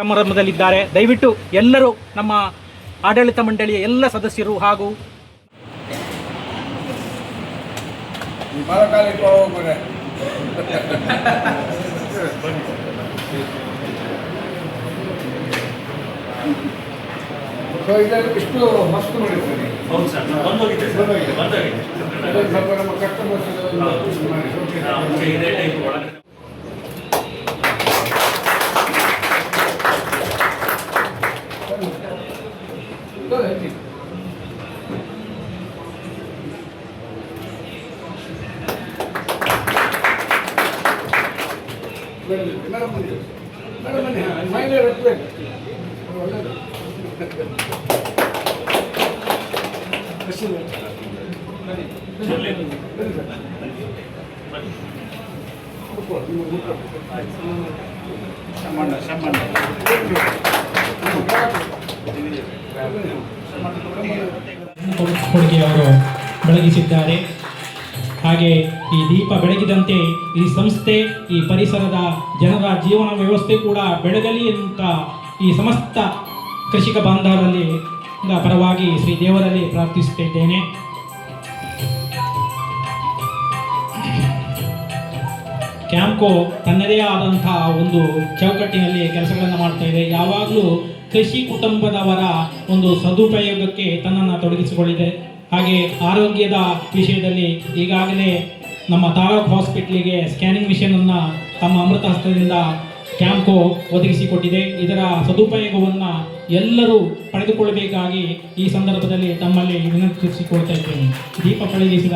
ಸಮಾರಂಭದಲ್ಲಿದ್ದಾರೆ ದಯವಿಟ್ಟು ಎಲ್ಲರೂ ನಮ್ಮ ಆಡಳಿತ ಮಂಡಳಿಯ ಎಲ್ಲ ಸದಸ್ಯರು ಹಾಗೂ ಇಷ್ಟು ಮಸ್ತು ಮಾಡಿದ್ದೀನಿ ಹೌದು ಸರ್ ಬಂದೋಗಿದೆ ಸರ್. ಬಂದೋಗಿದೆ. ಅದೊಂದು ಸ್ವಲ್ಪ ನಮ್ಮ ಕಸ್ಟಮರ್ಸ್ ಶಮಣ್ಣ ಬೆಳಗಿಸಿದ್ದಾರೆ. ಹಾಗೆ ಈ ದೀಪ ಬೆಳಗಿದಂತೆ ಈ ಸಂಸ್ಥೆ, ಈ ಪರಿಸರದ ಜನರ ಜೀವನ ವ್ಯವಸ್ಥೆ ಕೂಡ ಬೆಳಗಲಿ ಅಂತ ಈ ಸಮಸ್ತ ಕೃಷಿಕ ಬಾಂಧವರಲ್ಲಿ ಪರವಾಗಿ ಶ್ರೀ ದೇವರಲ್ಲಿ ಪ್ರಾರ್ಥಿಸುತ್ತಿದ್ದೇನೆ. ಕ್ಯಾಂಪ್ಕೋ ತನ್ನದೇ ಆದಂತಹ ಒಂದು ಚೌಕಟ್ಟಿನಲ್ಲಿ ಕೆಲಸಗಳನ್ನು ಮಾಡ್ತಾ ಇದೆ. ಯಾವಾಗಲೂ ಕೃಷಿ ಕುಟುಂಬದವರ ಒಂದು ಸದುಪಯೋಗಕ್ಕೆ ತನ್ನನ್ನು ತೊಡಗಿಸಿಕೊಂಡಿದೆ ಹಾಗೆ ಆರೋಗ್ಯದ ವಿಷಯದಲ್ಲಿ ಈಗಾಗಲೇ ನಮ್ಮ ತಾಲೂಕ್ ಹಾಸ್ಪಿಟ್ಲಿಗೆ ಸ್ಕ್ಯಾನಿಂಗ್ ಮಿಷನನ್ನು ತಮ್ಮ ಅಮೃತ ಹಸ್ತದಿಂದ ಕ್ಯಾಂಪ್ಕೋ ಒದಗಿಸಿಕೊಟ್ಟಿದೆ. ಇದರ ಸದುಪಯೋಗವನ್ನು ಎಲ್ಲರೂ ಪಡೆದುಕೊಳ್ಳಬೇಕಾಗಿ ಈ ಸಂದರ್ಭದಲ್ಲಿ ತಮ್ಮಲ್ಲಿ ವಿನಂತಿಸಿಕೊಳ್ತಾ ಇದ್ದೇನೆ. ದೀಪ ಪಳಗಿಸಿದ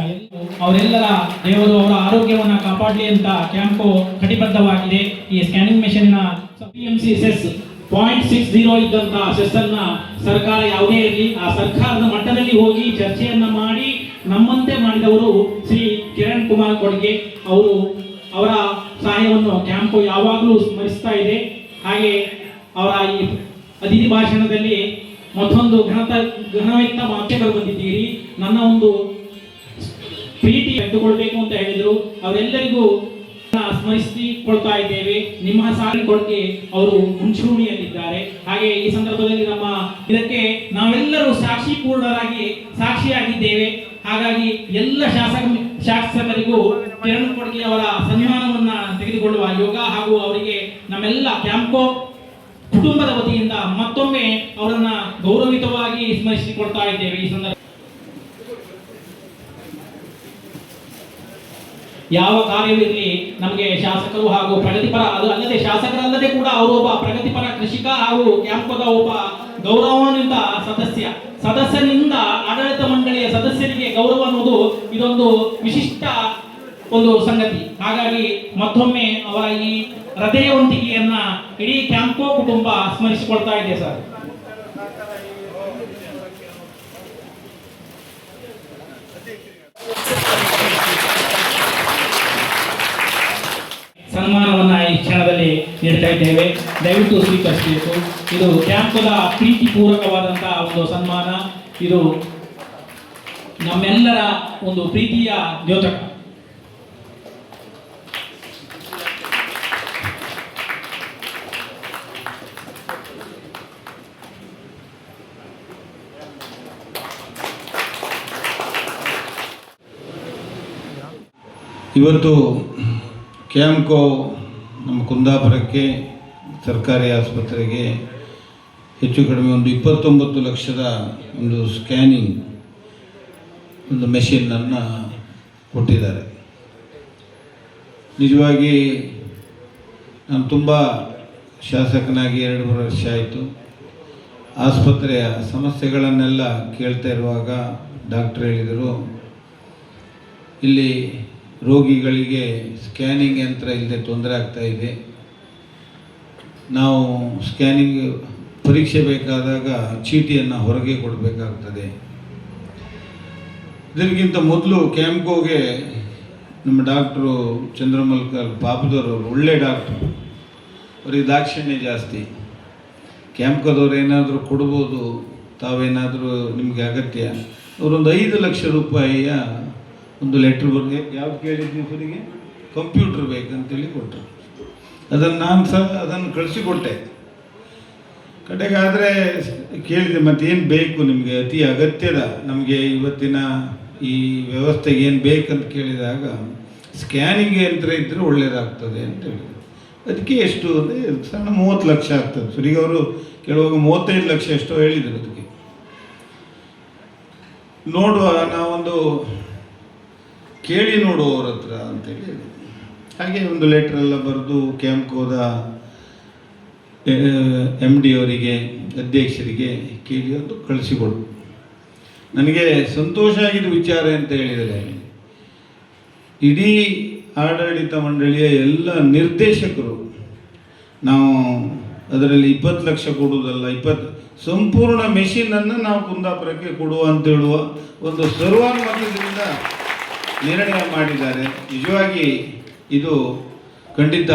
ಅವರೆಲ್ಲರ ದೇವರು ಅವರ ಆರೋಗ್ಯವನ್ನು ಕಾಪಾಡಲಿ ಅಂತ ಕ್ಯಾಂಪು ಕಟಿಬದ್ಧವಾಗಿದೆ. ಈ scanning ಮೆಷಿನ್ನ C cess point six zero ಇದ್ದಂತಹ ಸೆಸ್ಸನ್ನು ಸರ್ಕಾರ ಯಾವುದೇ ಇರಲಿ, ಆ ಸರ್ಕಾರದ ಮಟ್ಟದಲ್ಲಿ ಹೋಗಿ ಚರ್ಚೆಯನ್ನ ಮಾಡಿ ನಮ್ಮಂತೆ ಮಾಡಿದವರು ಶ್ರೀ ಕಿರಣ್ ಕುಮಾರ್ ಕೊಡ್ಗೆ. ಅವರು ಅವರ ಸಹಾಯವನ್ನು ಕ್ಯಾಂಪು ಯಾವಾಗಲೂ ಸ್ಮರಿಸ್ತಾ ಇದೆ. ಹಾಗೆ ಅವರ ಈ ಅತಿಥಿ ಭಾಷಣದಲ್ಲಿ ಮತ್ತೊಂದು ಘನತ, ಘನವೆತ್ತ ವಾಕ್ಯಗಳು ಬಂದಿದ್ದೀರಿ. ನನ್ನ ಒಂದು ಪ್ರೀತಿ ಕಟ್ಟಿಕೊಳ್ಬೇಕು ಅಂತ ಹೇಳಿದರು. ಅವರೆಲ್ಲರಿಗೂ ಸ್ಮರಿಸಿಕೊಳ್ತಾ ಇದ್ದೇವೆ. ನಿಮ್ಮ ಕೊಡುಗೆ ಅವರು ಮುಂಚೂಣಿಯಲ್ಲಿದ್ದಾರೆ. ಹಾಗೆ ಈ ಸಂದರ್ಭದಲ್ಲಿ ನಮ್ಮ ಇದಕ್ಕೆ ನಾವೆಲ್ಲರೂ ಸಾಕ್ಷಿ ಪೂರ್ಣರಾಗಿ ಸಾಕ್ಷಿಯಾಗಿದ್ದೇವೆ. ಹಾಗಾಗಿ ಎಲ್ಲ ಶಾಸಕ, ಶಾಸಕರಿಗೂ ಕಿರಣ್ ಕೊಡುಗೆ ಅವರ ಯೋಗ ಹಾಗೂ ಅವರಿಗೆ ನಮ್ಮೆಲ್ಲ ಕ್ಯಾಂಪೋ ಕುಟುಂಬದ ವತಿಯಿಂದ ಮತ್ತೊಮ್ಮೆ ಅವರನ್ನ ಗೌರವಿತವಾಗಿ ಸ್ಮರಿಸಿಕೊಳ್ತಾ ಇದ್ದೇವೆ ಈ ಸಂದರ್ಭ ಯಾವ ಕಾರ್ಯವಿರಲಿ ನಮಗೆ ಶಾಸಕರು ಹಾಗೂ ಪ್ರಗತಿಪರ ಅದು ಅಲ್ಲದೆ ಶಾಸಕರಲ್ಲದೆ ಕೂಡ ಒಬ್ಬ ಪ್ರಗತಿಪರ ಕೃಷಿಕ ಹಾಗೂ ಕ್ಯಾಂಪದ ಒಬ್ಬ ಗೌರವಾನ್ವಿತ ಸದಸ್ಯ. ಸದಸ್ಯನಿಂದ ಆಡಳಿತ ಮಂಡಳಿಯ ಸದಸ್ಯರಿಗೆ ಗೌರವ ಅನ್ನೋದು ಇದೊಂದು ವಿಶಿಷ್ಟ ಒಂದು ಸಂಗತಿ. ಹಾಗಾಗಿ ಮತ್ತೊಮ್ಮೆ ಅವರ ಈ ಹೃದಯವಂತಿಕೆಯನ್ನ ಇಡೀ ಕ್ಯಾಂಪೋ ಕುಟುಂಬ ಸ್ಮರಿಸಿಕೊಳ್ತಾ ಇದೆ ಸರ್. ಸನ್ಮಾನವನ್ನ ಈ ಕ್ಷಣದಲ್ಲಿ ನೀಡ್ತಾ ಇದ್ದೇವೆ. ದಯವಿಟ್ಟು ಸ್ವೀಕರಿಸಬೇಕು. ಇದು ಕ್ಯಾಂಪದ ಪ್ರೀತಿಪೂರ್ವಕವಾದಂತಹ ಒಂದು ಸನ್ಮಾನ. ಇದು ನಮ್ಮೆಲ್ಲರ ಒಂದು ಪ್ರೀತಿಯ ದ್ಯೋತಕ. ಇವತ್ತು ಕ್ಯಾಂಕೋ ನಮ್ಮ ಕುಂದಾಪುರಕ್ಕೆ ಸರ್ಕಾರಿ ಆಸ್ಪತ್ರೆಗೆ ಹೆಚ್ಚು ಕಡಿಮೆ ಒಂದು ಇಪ್ಪತ್ತೊಂಬತ್ತು ಲಕ್ಷದ ಒಂದು ಸ್ಕ್ಯಾನಿಂಗ್ ಒಂದು ಮೆಷಿನನ್ನು ಕೊಟ್ಟಿದ್ದಾರೆ. ನಿಜವಾಗಿ ನಾನು ತುಂಬ ಶಾಸಕನಾಗಿ ಎರಡು ಮೂರು ವರ್ಷ ಆಯಿತು. ಆಸ್ಪತ್ರೆಯ ಸಮಸ್ಯೆಗಳನ್ನೆಲ್ಲ ಕೇಳ್ತಾ ಇರುವಾಗ ಡಾಕ್ಟ್ರ್ ಹೇಳಿದರು, ಇಲ್ಲಿ ರೋಗಿಗಳಿಗೆ ಸ್ಕ್ಯಾನಿಂಗ್ ಯಂತ್ರ ಇಲ್ಲದೆ ತೊಂದರೆ ಆಗ್ತಾ ಇದೆ. ನಾವು ಸ್ಕ್ಯಾನಿಂಗ್ ಪರೀಕ್ಷೆ ಬೇಕಾದಾಗ ಚೀಟಿಯನ್ನು ಹೊರಗೆ ಕೊಡಬೇಕಾಗ್ತದೆ. ಇದಕ್ಕಿಂತ ಮೊದಲು ಕ್ಯಾಂಪ್ಗೋಗೆ ನಮ್ಮ ಡಾಕ್ಟ್ರು ಚಂದ್ರಮಲ್ಕರ್ ಬಾಬುದವರು ಒಳ್ಳೆ ಡಾಕ್ಟ್ರು. ಅವರಿಗೆ ದಾಕ್ಷಿಣ್ಯ ಜಾಸ್ತಿ. ಕ್ಯಾಂಪ್ಕದವ್ರು ಏನಾದರೂ ಕೊಡ್ಬೋದು, ತಾವೇನಾದರೂ ನಿಮಗೆ ಅಗತ್ಯ. ಅವರೊಂದು ಐದು ಲಕ್ಷ ರೂಪಾಯಿಯ ಒಂದು ಲೆಟ್ರ್ ಬಗ್ಗೆ ಯಾವ್ದು ಕೇಳಿದ್ವಿ ಇವರಿಗೆ ಕಂಪ್ಯೂಟ್ರ್ ಬೇಕಂತೇಳಿ ಕೊಟ್ಟರು ಅದನ್ನು ನಾನು ಸಹ ಅದನ್ನು ಕಳಿಸಿಕೊಟ್ಟೆ ಕಡೆಗಾದರೆ ಕೇಳಿದೆ ಮತ್ತೇನು ಬೇಕು ನಿಮಗೆ? ಅತಿ ಅಗತ್ಯದ ನಮಗೆ ಇವತ್ತಿನ ಈ ವ್ಯವಸ್ಥೆಗೆ ಏನು ಬೇಕಂತ ಕೇಳಿದಾಗ ಸ್ಕ್ಯಾನಿಂಗ್ ಯಂತ್ರ ಇದ್ದರೆ ಒಳ್ಳೆಯದಾಗ್ತದೆ ಅಂತ ಹೇಳಿದೆ ಅದಕ್ಕೆ ಎಷ್ಟು ಅಂದರೆ, ಸಣ್ಣ ಮೂವತ್ತು ಲಕ್ಷ ಆಗ್ತದೆ. ಸುರಿಗೆ ಅವರು ಕೇಳುವಾಗ ಮೂವತ್ತೈದು ಲಕ್ಷ ಎಷ್ಟೋ ಹೇಳಿದರು ಅದಕ್ಕೆ. ನೋಡುವ ನಾವೊಂದು ಕೇಳಿ ನೋಡುವವ್ರ ಹತ್ರ ಅಂತೇಳಿ. ಹಾಗೆ ಒಂದು ಲೆಟ್ರೆಲ್ಲ ಬರೆದು ಕ್ಯಾಂಪ್ಕೋದ ಎಂ ಡಿ ಅವರಿಗೆ, ಅಧ್ಯಕ್ಷರಿಗೆ ಕೇಳಿ ಅದು ಕಳಿಸಿಕೊಡು ನನಗೆ ಸಂತೋಷ ಆಗಿದ್ದ ವಿಚಾರ ಅಂತ ಹೇಳಿದರೆ, ಇಡೀ ಆಡಳಿತ ಮಂಡಳಿಯ ಎಲ್ಲ ನಿರ್ದೇಶಕರು, ನಾವು ಅದರಲ್ಲಿ ಇಪ್ಪತ್ತು ಲಕ್ಷ ಕೊಡುವುದಲ್ಲ, ಇಪ್ಪತ್ತು, ಸಂಪೂರ್ಣ ಮೆಷಿನನ್ನು ನಾವು ಕುಂದಾಪುರಕ್ಕೆ ಕೊಡುವ ಅಂತ ಹೇಳುವ ಒಂದು ಸರ್ವಾನುಮತದಿಂದ ನಿರ್ಣಯ ಮಾಡಿದ್ದಾರೆ. ನಿಜವಾಗಿ ಇದು ಖಂಡಿತ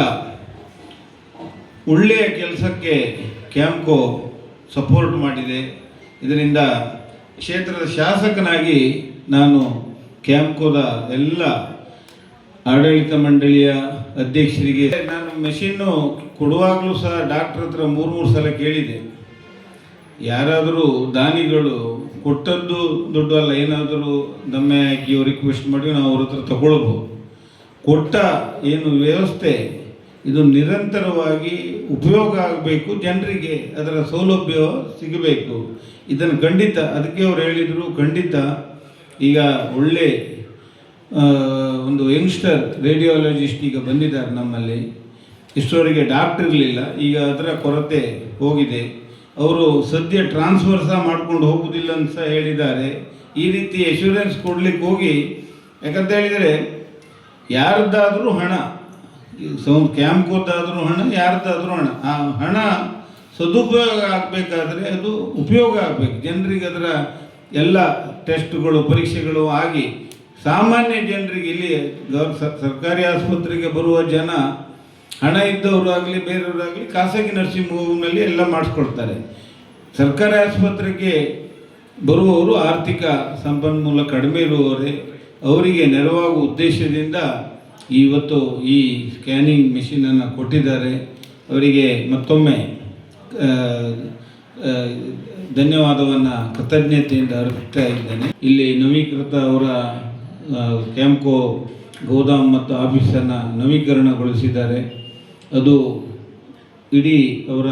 ಒಳ್ಳೆಯ ಕೆಲಸಕ್ಕೆ ಕ್ಯಾಂಪ್ಕೋ ಸಪೋರ್ಟ್ ಮಾಡಿದೆ. ಇದರಿಂದ ಕ್ಷೇತ್ರದ ಶಾಸಕನಾಗಿ ನಾನು ಕ್ಯಾಂಪ್ಕೋದ ಎಲ್ಲ ಆಡಳಿತ ಮಂಡಳಿಯ ಅಧ್ಯಕ್ಷರಿಗೆ ನಾನು ಮೆಷಿನ್ನು ಕೊಡುವಾಗಲೂ ಸಹ ಡಾಕ್ಟ್ರ್ ಹತ್ರ ಮೂರು ಮೂರು ಸಲ ಕೇಳಿದೆ. ಯಾರಾದರೂ ದಾನಿಗಳು ಕೊಟ್ಟದ್ದು ದುಡ್ಡು ಅಲ್ಲ ಏನಾದರೂ ದಮ್ಮೆ ಹಾಕಿ ರಿಕ್ವೆಸ್ಟ್ ಮಾಡಿ ನಾವು ಅವ್ರ ಹತ್ರ ತಗೊಳ್ಬೋದು. ಕೊಟ್ಟ ಏನು ವ್ಯವಸ್ಥೆ, ಇದು ನಿರಂತರವಾಗಿ ಉಪಯೋಗ ಆಗಬೇಕು, ಜನರಿಗೆ ಅದರ ಸೌಲಭ್ಯ ಸಿಗಬೇಕು. ಇದನ್ನು ಖಂಡಿತ, ಅದಕ್ಕೆ ಅವ್ರು ಹೇಳಿದರು, ಖಂಡಿತ ಈಗ ಒಳ್ಳೆ ಒಂದು ಯಂಗ್ಸ್ಟರ್ ರೇಡಿಯೋಲಜಿಸ್ಟ್ ಈಗ ಬಂದಿದ್ದಾರೆ ನಮ್ಮಲ್ಲಿ. ಇಷ್ಟರವರೆಗೆ ಡಾಕ್ಟರ್ ಇರಲಿಲ್ಲ, ಈಗ ಅದರ ಕೊರತೆ ಹೋಗಿದೆ. ಅವರು ಸದ್ಯ ಟ್ರಾನ್ಸ್ಫರ್ ಸಹ ಮಾಡ್ಕೊಂಡು ಹೋಗುವುದಿಲ್ಲ ಅಂತ ಸಹ ಹೇಳಿದ್ದಾರೆ. ಈ ರೀತಿ ಎಶ್ಯೂರೆನ್ಸ್ ಕೊಡ್ಲಿಕ್ಕೆ ಹೋಗಿ, ಯಾಕಂತ ಹೇಳಿದರೆ, ಯಾರದ್ದಾದರೂ ಹಣ ಕ್ಯಾಂಪ್ಗೋದಾದರೂ ಹಣ, ಯಾರದ್ದಾದರೂ ಹಣ. ಆ ಹಣ ಸದುಪಯೋಗ ಆಗಬೇಕಾದ್ರೆ ಅದು ಉಪಯೋಗ ಆಗಬೇಕು. ಜನರಿಗೆ ಅದರ ಎಲ್ಲ ಟೆಸ್ಟ್ಗಳು ಪರೀಕ್ಷೆಗಳು ಆಗಿ, ಸಾಮಾನ್ಯ ಜನರಿಗೆ ಇಲ್ಲಿ ಗೌರ್, ಸರ್ಕಾರಿ ಆಸ್ಪತ್ರೆಗೆ ಬರುವ ಜನ ಹಣ ಇದ್ದವರು ಆಗಲಿ ಬೇರೆಯವರಾಗಲಿ ಖಾಸಗಿ ನರ್ಸಿಂಗ್ ಹೋಮ್ನಲ್ಲಿ ಎಲ್ಲ ಮಾಡಿಸ್ಕೊಡ್ತಾರೆ ಸರ್ಕಾರಿ ಆಸ್ಪತ್ರೆಗೆ ಬರುವವರು ಆರ್ಥಿಕ ಸಂಪನ್ಮೂಲ ಕಡಿಮೆ ಇರುವವರೇ, ಅವರಿಗೆ ನೆರವಾಗುವ ಉದ್ದೇಶದಿಂದ ಇವತ್ತು ಈ ಸ್ಕ್ಯಾನಿಂಗ್ ಮಿಷಿನನ್ನು ಕೊಟ್ಟಿದ್ದಾರೆ. ಅವರಿಗೆ ಮತ್ತೊಮ್ಮೆ ಧನ್ಯವಾದವನ್ನು ಕೃತಜ್ಞತೆಯಿಂದ ಅರ್ಪಿಸ್ತಾ ಇದ್ದೇನೆ. ಇಲ್ಲಿ ನವೀಕೃತ ಅವರ ಕ್ಯಾಂಪ್ಕೋ ಗೋದಾಮ್ ಮತ್ತು ಆಫೀಸನ್ನು ನವೀಕರಣಗೊಳಿಸಿದ್ದಾರೆ. ಅದು ಇಡೀ ಅವರ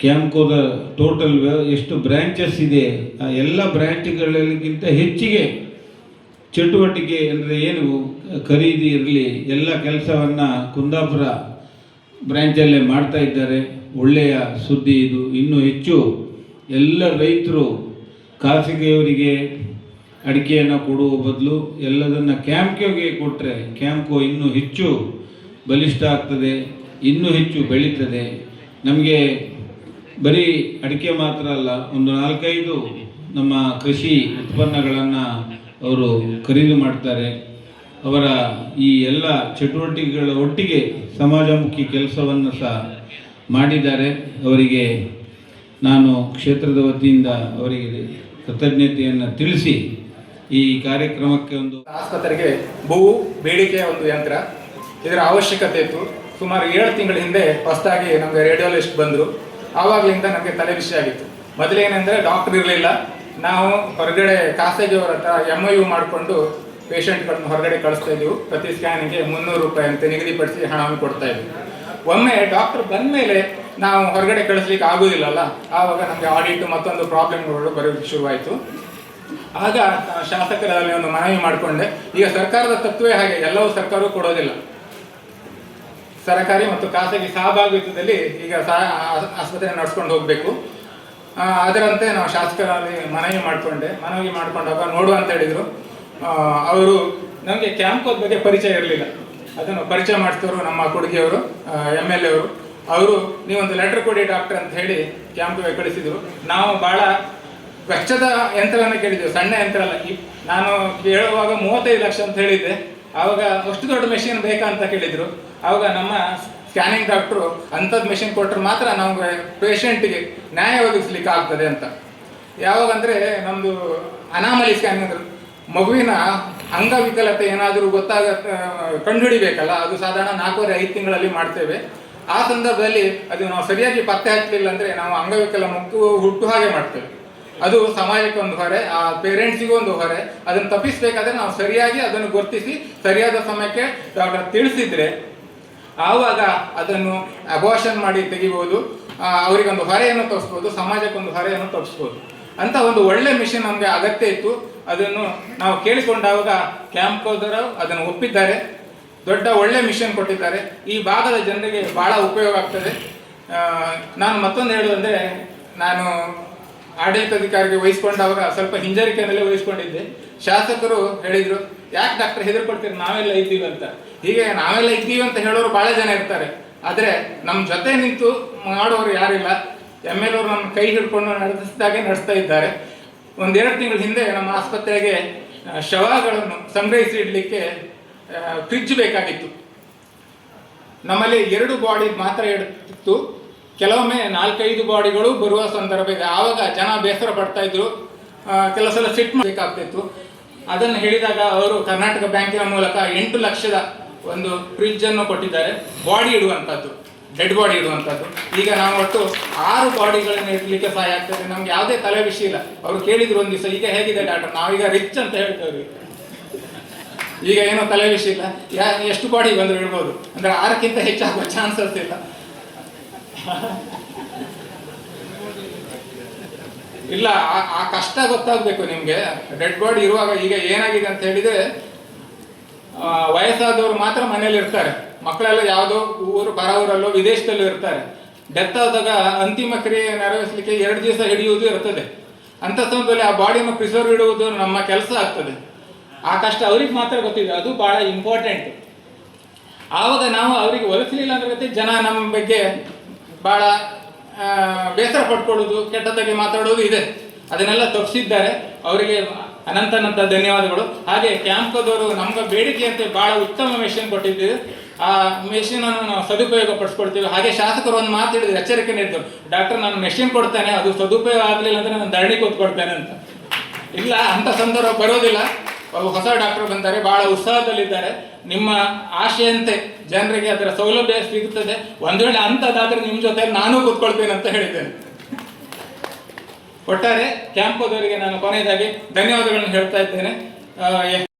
ಕ್ಯಾಂಪ್ಕೋದ ಟೋಟಲ್ ಎಷ್ಟು ಬ್ರ್ಯಾಂಚಸ್ ಇದೆ, ಆ ಎಲ್ಲ ಬ್ರ್ಯಾಂಚ್ಗಳಿಗಿಂತ ಹೆಚ್ಚಿಗೆ ಚಟುವಟಿಕೆ ಅಂದರೆ ಏನು, ಖರೀದಿ ಇರಲಿ, ಎಲ್ಲ ಕೆಲಸವನ್ನು ಕುಂದಾಪುರ ಬ್ರ್ಯಾಂಚಲ್ಲೇ ಮಾಡ್ತಾ ಇದ್ದಾರೆ. ಒಳ್ಳೆಯ ಸುದ್ದಿ ಇದು. ಇನ್ನೂ ಹೆಚ್ಚು ಎಲ್ಲ ರೈತರು ಖಾಸಗಿಯವರಿಗೆ ಅಡಿಕೆಯನ್ನು ಕೊಡುವ ಬದಲು ಎಲ್ಲದನ್ನು ಕ್ಯಾಂಪ್ಕೋಗೆ ಕೊಟ್ಟರೆ ಕ್ಯಾಂಪ್ಕೋ ಇನ್ನೂ ಹೆಚ್ಚು ಬಲಿಷ್ಠ ಆಗ್ತದೆ, ಇನ್ನೂ ಹೆಚ್ಚು ಬೆಳೀತದೆ. ನಮಗೆ ಬರೀ ಅಡಿಕೆ ಮಾತ್ರ ಅಲ್ಲ, ಒಂದು ನಾಲ್ಕೈದು ನಮ್ಮ ಕೃಷಿ ಉತ್ಪನ್ನಗಳನ್ನು ಅವರು ಖರೀದಿ ಮಾಡ್ತಾರೆ. ಅವರ ಈ ಎಲ್ಲ ಚಟುವಟಿಕೆಗಳ ಒಟ್ಟಿಗೆ ಸಮಾಜಮುಖಿ ಕೆಲಸವನ್ನು ಸಹ ಮಾಡಿದ್ದಾರೆ. ಅವರಿಗೆ ನಾನು ಕ್ಷೇತ್ರದ ವತಿಯಿಂದ ಅವರಿಗೆ ಕೃತಜ್ಞತೆಯನ್ನು ತಿಳಿಸಿ ಈ ಕಾರ್ಯಕ್ರಮಕ್ಕೆ ಒಂದು ಆಸ್ಪತ್ರೆಗೆ ಬಹು ಬೇಡಿಕೆಯ ಒಂದು ಯಂತ್ರ. ಇದರ ಅವಶ್ಯಕತೆ ಇತ್ತು. ಸುಮಾರು ಏಳು ತಿಂಗಳ ಹಿಂದೆ ಹೊಸದಾಗಿ ನಮಗೆ ರೇಡಿಯೋಲಿಸ್ಟ್ ಬಂದರು. ಆವಾಗಲಿಂದ ನಮಗೆ ತಲೆ ಬಿಸಿ ಆಗಿತ್ತು. ಮೊದಲೇನೆಂದರೆ ಡಾಕ್ಟರ್ ಇರಲಿಲ್ಲ. ನಾವು ಹೊರಗಡೆ ಖಾಸಗಿಯವರ ಹತ್ರ ಎಂ ಐ ಯು ಮಾಡಿಕೊಂಡು ಪೇಷಂಟ್ಗಳನ್ನು ಹೊರಗಡೆ ಕಳಿಸ್ತಾ ಇದ್ದೀವಿ ಪ್ರತಿ ಸ್ಕ್ಯಾನಿಗೆ ಮುನ್ನೂರು ರೂಪಾಯಿ ಅಂತ ನಿಗದಿಪಡಿಸಿ ಹಣವನ್ನು ಕೊಡ್ತಾ ಇದ್ವಿ. ಒಮ್ಮೆ ಡಾಕ್ಟರ್ ಬಂದ ಮೇಲೆ ನಾವು ಹೊರಗಡೆ ಕಳಿಸ್ಲಿಕ್ಕೆ ಆಗೋದಿಲ್ಲಲ್ಲ. ಆವಾಗ ನಮಗೆ ಆಡಿಟ್ ಮತ್ತೊಂದು ಪ್ರಾಬ್ಲಮ್ಗಳು ಬರೋದಕ್ಕೆ ಶುರುವಾಯಿತು. ಆಗ ಶಾಸಕರಲ್ಲಿ ಒಂದು ಮನವಿ ಮಾಡಿಕೊಂಡೆ. ಈಗ ಸರ್ಕಾರದ ತತ್ವೇ ಹಾಗೆ. ಎಲ್ಲವೂ ಸರ್ಕಾರವೂ ಕೊಡೋದಿಲ್ಲ. ಸರ್ಕಾರಿ ಮತ್ತು ಖಾಸಗಿ ಸಹಭಾಗಿತ್ವದಲ್ಲಿ ಈಗ ಸಹ ಆಸ್ಪತ್ರೆ ನಡೆಸ್ಕೊಂಡು ಹೋಗಬೇಕು. ಅದರಂತೆ ನಾವು ಶಾಸಕರಲ್ಲಿ ಮನವಿ ಮಾಡಿಕೊಂಡೆ. ಮನವಿ ಮಾಡಿಕೊಂಡಾಗ ನೋಡು ಅಂತ ಹೇಳಿದರು. ಅವರು ನಮಗೆ ಕ್ಯಾಂಪೋದ ಬಗ್ಗೆ ಪರಿಚಯ ಇರಲಿಲ್ಲ. ಅದನ್ನು ಪರಿಚಯ ಮಾಡಿಸಿದವರು ನಮ್ಮ ಕೊಡುಗೆಯವರು ಎಂ ಎಲ್ ಎ ಅವರು. ಅವರು, ನೀವೊಂದು ಲೆಟರ್ ಕೊಡಿ ಡಾಕ್ಟರ್ ಅಂತ ಹೇಳಿ ಕ್ಯಾಂಪ್ ಕಳಿಸಿದರು. ನಾವು ಭಾಳ ವೆಚ್ಚದ ಯಂತ್ರವನ್ನು ಕೇಳಿದ್ದೆವು. ಸಣ್ಣ ಯಂತ್ರ ಅಲ್ಲ. ನಾನು ಕೇಳುವಾಗ ಮೂವತ್ತೈದು ಲಕ್ಷ ಅಂತ ಹೇಳಿದ್ದೆ. ಆವಾಗ ಅಷ್ಟು ದೊಡ್ಡ ಮೆಷಿನ್ ಬೇಕಾ ಅಂತ ಕೇಳಿದ್ರು. ಆವಾಗ ನಮ್ಮ ಸ್ಕ್ಯಾನಿಂಗ್ ಡಾಕ್ಟ್ರು ಅಂಥದ್ದು ಮೆಷಿನ್ ಕೊಟ್ಟರೆ ಮಾತ್ರ ನಮಗೆ ಪೇಷಂಟಿಗೆ ನ್ಯಾಯ ಒದಗಿಸ್ಲಿಕ್ಕೆ ಆಗ್ತದೆ ಅಂತ. ಯಾವಾಗಂದ್ರೆ ನಮ್ಮದು ಅನಾಮಲಿ ಸ್ಕ್ಯಾನಿಂಗ್ ಅಂದ್ರೆ ಮಗುವಿನ ಅಂಗವಿಕಲತೆ ಏನಾದರೂ ಗೊತ್ತಾಗ ಕಂಡುಹಿಡಿಬೇಕಲ್ಲ, ಅದು ಸಾಧಾರಣ ನಾಲ್ಕೂವರೆ, ಐದು ತಿಂಗಳಲ್ಲಿ ಮಾಡ್ತೇವೆ. ಆ ಸಂದರ್ಭದಲ್ಲಿ ಅದು ನಾವು ಸರಿಯಾಗಿ ಪತ್ತೆ ಹಚ್ಚಲಿಲ್ಲ ಅಂದರೆ ನಾವು ಅಂಗವಿಕಲ ಮಗು ಹುಟ್ಟು ಹಾಗೆ ಮಾಡ್ತೇವೆ. ಅದು ಸಮಾಜಕ್ಕೆ ಒಂದು ಹೊರೆ, ಆ ಪೇರೆಂಟ್ಸಿಗೂ ಒಂದು ಹೊರೆ. ಅದನ್ನು ತಪ್ಪಿಸಬೇಕಾದ್ರೆ ನಾವು ಸರಿಯಾಗಿ ಅದನ್ನು ಗುರುತಿಸಿ, ಸರಿಯಾದ ಸಮಯಕ್ಕೆ ಡಾಕ್ಟರ್ ತಿಳಿಸಿದ್ರೆ ಆವಾಗ ಅದನ್ನು ಅಬೋಷನ್ ಮಾಡಿ ತೆಗಿಬೋದು. ಅವರಿಗೊಂದು ಹೊರೆಯನ್ನು ತಪ್ಪಿಸ್ಬೋದು ಸಮಾಜಕ್ಕೊಂದು ಹೊರೆಯನ್ನು ತಪ್ಪಿಸ್ಬೋದು ಅಂತ ಒಂದು ಒಳ್ಳೆ ಮಿಷನ್ ನಮಗೆ ಅಗತ್ಯ ಇತ್ತು. ಅದನ್ನು ನಾವು ಕೇಳಿಕೊಂಡಾಗ ಕ್ಯಾಂಪ್ಕೋದವರು ಅದನ್ನು ಒಪ್ಪಿದ್ದಾರೆ. ದೊಡ್ಡ ಒಳ್ಳೆ ಮಿಷನ್ ಕೊಟ್ಟಿದ್ದಾರೆ. ಈ ಭಾಗದ ಜನರಿಗೆ ಬಹಳ ಉಪಯೋಗ ಆಗ್ತದೆ. ನಾನು ಮತ್ತೊಂದು ಹೇಳೋದಂದ್ರೆ, ನಾನು ಆಡಳಿತಾಧಿಕಾರಿಗೆ ವಹಿಸ್ಕೊಂಡಾಗ ಸ್ವಲ್ಪ ಹಿಂಜರಿಕೆಯಲ್ಲೇ ವಹಿಸ್ಕೊಂಡಿದ್ದೆ. ಶಾಸಕರು ಹೇಳಿದ್ರು, ಯಾಕೆ ಡಾಕ್ಟರ್ ಹೆದರ್ಕೊಡ್ತೀರಿ ನಾವೆಲ್ಲ ಇದ್ದೀವಿ ಅಂತ. ಹೀಗೆ ನಾವೆಲ್ಲ ಇದ್ದೀವಿ ಅಂತ ಹೇಳೋರು ಬಹಳ ಜನ ಇರ್ತಾರೆ. ಆದರೆ ನಮ್ಮ ಜೊತೆ ನಿಂತು ಮಾಡೋರು ಯಾರಿಲ್ಲ. ಎಂ ಎಲ್ ಅವರು ನಮ್ಮ ಕೈ ಹಿಡ್ಕೊಂಡು ನಡೆಸಿದಾಗೆ ನಡೆಸ್ತಾ ಇದ್ದಾರೆ. ಒಂದೆರಡು ತಿಂಗಳ ಹಿಂದೆ ನಮ್ಮ ಆಸ್ಪತ್ರೆಗೆ ಶವಗಳನ್ನು ಸಂಗ್ರಹಿಸಿ ಇಡಲಿಕ್ಕೆ ಫ್ರಿಜ್ ಬೇಕಾಗಿತ್ತು. ನಮ್ಮಲ್ಲಿ ಎರಡು ಬಾಡಿ ಮಾತ್ರ ಇಡ್ತಿತ್ತು. ಕೆಲವೊಮ್ಮೆ ನಾಲ್ಕೈದು ಬಾಡಿಗಳು ಬರುವ ಸಂದರ್ಭ ಇದೆ. ಆವಾಗ ಜನ ಬೇಸರ ಪಡ್ತಾ ಇದ್ರು. ಕೆಲವು ಸಲ ಸಿಟ್ ಮಾಡಬೇಕಾಗ್ತಿತ್ತು. ಅದನ್ನು ಹೇಳಿದಾಗ ಅವರು ಕರ್ನಾಟಕ ಬ್ಯಾಂಕಿನ ಮೂಲಕ ಎಂಟು ಲಕ್ಷದ ಒಂದು ಫ್ರಿಡ್ಜ್ ಅನ್ನು ಕೊಟ್ಟಿದ್ದಾರೆ. ಬಾಡಿ ಇಡುವಂಥದ್ದು ಡೆಡ್ ಬಾಡಿ ಇಡುವಂಥದ್ದು ಈಗ ನಾವು ಒಟ್ಟು ಆರು ಬಾಡಿಗಳನ್ನು ಇಡಲಿಕ್ಕೆ ಸಹಾಯ ಆಗ್ತದೆ. ನಮ್ಗೆ ಯಾವುದೇ ತಲೆ ವಿಷಯ ಇಲ್ಲ. ಅವರು ಕೇಳಿದ್ರು ಒಂದು ದಿವಸ, ಈಗ ಹೇಗಿದೆ ಡಾಕ್ಟರ್? ನಾವೀಗ ರಿಚ್ ಅಂತ ಹೇಳ್ತೇವೆ. ಈಗ ಏನೋ ತಲೆ ವಿಷಯ ಇಲ್ಲ. ಯಾ, ಎಷ್ಟು ಬಾಡಿ ಬಂದ್ರೆ ಇಡ್ಬೋದು. ಅಂದ್ರೆ ಆರಕ್ಕಿಂತ ಹೆಚ್ಚಾಗುವ ಚಾನ್ಸಸ್ ಇಲ್ಲ. ಇಲ್ಲ, ಆ- ಕಷ್ಟ ಗೊತ್ತಾಗಬೇಕು ನಿಮ್ಗೆ. ಡೆಡ್ ಬಾಡಿ ಇರುವಾಗ ಈಗ ಏನಾಗಿದೆ ಅಂತ ಹೇಳಿದ್ರೆ ವಯಸ್ಸಾದವರು ಮಾತ್ರ ಮನೇಲಿ ಇರ್ತಾರೆ. ಮಕ್ಕಳೆಲ್ಲ ಯಾವುದೋ ಊರು ಬರ ಊರಲ್ಲೋ ವಿದೇಶದಲ್ಲೂ ಇರ್ತಾರೆ. ಡೆತ್ ಆದಾಗ ಅಂತಿಮ ಕ್ರಿಯೆ ನೆರವೇರಿಸಲಿಕ್ಕೆ ಎರಡು ದಿವಸ ಹಿಡಿಯುವುದು ಇರ್ತದೆ. ಅಂತ ಸಮಯದಲ್ಲಿ ಆ ಬಾಡಿಯನ್ನು ಪ್ರಿಸರ್ವ್ ಇಡುವುದು ನಮ್ಮ ಕೆಲಸ ಆಗ್ತದೆ. ಆ ಕಷ್ಟ ಅವ್ರಿಗೆ ಮಾತ್ರ ಗೊತ್ತಿದೆ. ಅದು ಬಹಳ ಇಂಪಾರ್ಟೆಂಟ್ ಆವಾಗ ನಾವು ಅವರಿಗೆ ಒಲಿಸಲಿಲ್ಲ ಅಂದ್ರೆ ಜನ ನಮ್ಮ ಬಗ್ಗೆ ಆ, ಬೇಸರ ಪಡ್ಕೊಳ್ಳೋದು ಕೆಟ್ಟದಾಗಿ ಮಾತಾಡೋದು ಇದೆ. ಅದನ್ನೆಲ್ಲ ತಪ್ಪಿಸಿದ್ದಾರೆ ಅವರಿಗೆ ಅನಂತ ಅನಂತ ಧನ್ಯವಾದಗಳು. ಹಾಗೆ ಕ್ಯಾಂಪದವರು ನಮ್ಗೆ ಬೇಡಿಕೆಯಂತೆ ಬಹಳ ಉತ್ತಮ ಮೆಷಿನ್ ಕೊಟ್ಟಿದ್ದೀವಿ ಆ ಮೆಷಿನ್ ಅನ್ನು ನಾವು ಸದುಪಯೋಗ ಪಡಿಸ್ಕೊಳ್ತೀವಿ. ಹಾಗೆ ಶಾಸಕರು ಒಂದು ಮಾತು ಹೇಳಿದ್ರು ಎಚ್ಚರಿಕೆ ನೀಡಿದ್ರು. ಡಾಕ್ಟರ್ ನಾನು ಮೆಷಿನ್ ಕೊಡ್ತೇನೆ ಅದು ಸದುಪಯೋಗ ಆಗಲಿಲ್ಲ ಅಂದರೆ ನಾನು ಧರಣಿ ಕೂತ್ಕೊಳ್ತೇನೆ ಅಂತ. ಇಲ್ಲ ಅಂಥ ಸಂದರ್ಭ ಬರೋದಿಲ್ಲ. ಹೊಸ ಡಾಕ್ಟರ್ ಬಂದ್ದಾರೆ ಬಹಳ ಉತ್ಸಾಹದಲ್ಲಿದ್ದಾರೆ. ನಿಮ್ಮ ಆಶೆಯಂತೆ ಜನರಿಗೆ ಅದರ ಸೌಲಭ್ಯ ಸಿಗುತ್ತದೆ. ಒಂದು ವೇಳೆ ಅಂತದಾದ್ರೆ ನಿಮ್ಮ ಜೊತೆ ನಾನು ಕೂತ್ಕೊಳ್ತೇನೆ ಅಂತ ಹೇಳಿದ್ದೇನೆ. ಒಟ್ಟಾರೆ ಕ್ಯಾಂಪೋದವರಿಗೆ ನಾನು ಕೊನೆಯದಾಗಿ ಧನ್ಯವಾದಗಳನ್ನು ಹೇಳ್ತಾ ಇದ್ದೇನೆ.